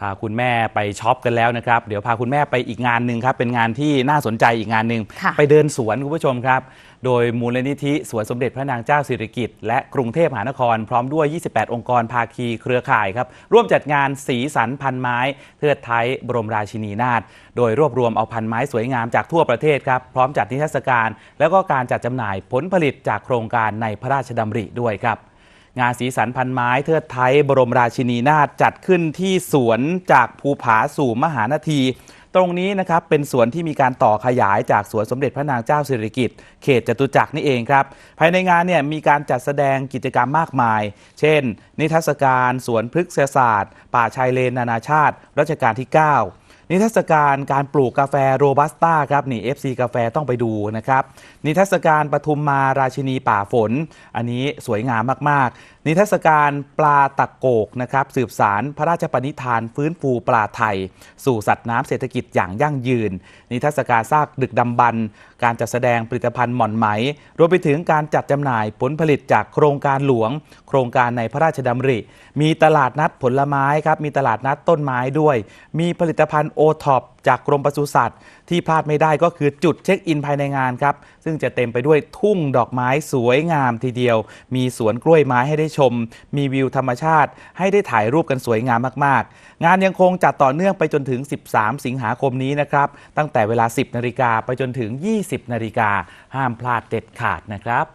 พาคุณแม่ไปช็อปกันแล้วนะครับ เดี๋ยวพาคุณแม่ไปอีกงานหนึ่งครับ เป็นงานที่น่าสนใจอีกงานหนึ่งค่ะ ไปเดินสวนคุณผู้ชมครับ โดยมูลนิธิสวนสมเด็จพระนางเจ้าสิริกิติ์และกรุงเทพมหานคร พร้อมด้วย 28 องค์กรภาคีเครือข่ายครับ ร่วมจัดงานสีสันพันไม้ เทิดไทยบรมราชินีนาถโดยรวบรวมเอาพันไม้สวยงามจากทั่วประเทศครับ พร้อมจัดนิทรรศการ แล้วก็การจัดจำหน่ายผลผลิตจากโครงการในพระราชดำริด้วยครับ งานสีสันพันไม้เทิดไทยบรมราชินีนาถจัดขึ้นที่สวนจากภูผาสู่มหานาทีตรงนี้นะครับเป็นสวนที่มีการต่อขยายจากสวนสมเด็จพระนางเจ้าสิริกิติ์เขตจตุจักรนี่เองครับ ภายในงานเนี่ยมีการจัดแสดงกิจกรรมมากมาย เช่น นิทรรศการสวนพฤกษศาสตร์ ป่าชายเลนนานาชาติรัชกาลที่ 9 นิทรรศการการปลูกกาแฟโรบัสต้าครับนี่ FC กาแฟต้องไปดูนะครับ นิทรรศการปทุมมาราชินีป่าฝน อันนี้สวยงามมากๆ นิทรรศการปลาตักโกกนะครับสืบสารพระราชปณิธานฟื้นฟูปลาไทย สู่สัตว์น้ำเศรษฐกิจอย่างยั่งยืน นิทรรศการซากดึกดำบรรพ์การจัดแสดงผลิตภัณฑ์หม่อนไหม รวมไปถึงการจัดจำหน่ายผลผลิตจากโครงการหลวง โครงการในพระราชดำริ มีตลาดนัดผลไม้ครับมีตลาดนัดต้นไม้ด้วย มีผลิตภัณฑ์โอท็อปจากกรมปศุสัตว์ ที่พลาดไม่ได้ก็คือจุดเช็คอินภายในงานครับ ซึ่งจะเต็มไปด้วยทุ่งดอกไม้สวยงามทีเดียว มีสวนกล้วยไม้ให้ได้ชม มีวิวธรรมชาติ ให้ได้ถ่ายรูปกันสวยงามมากๆ งานยังคงจัดต่อเนื่องไปจนถึง 13 สิงหาคมนี้นะครับ ตั้งแต่เวลา 10 นาฬิกาไปจนถึง 20 นาฬิกาห้ามพลาดเด็ดขาดนะครับ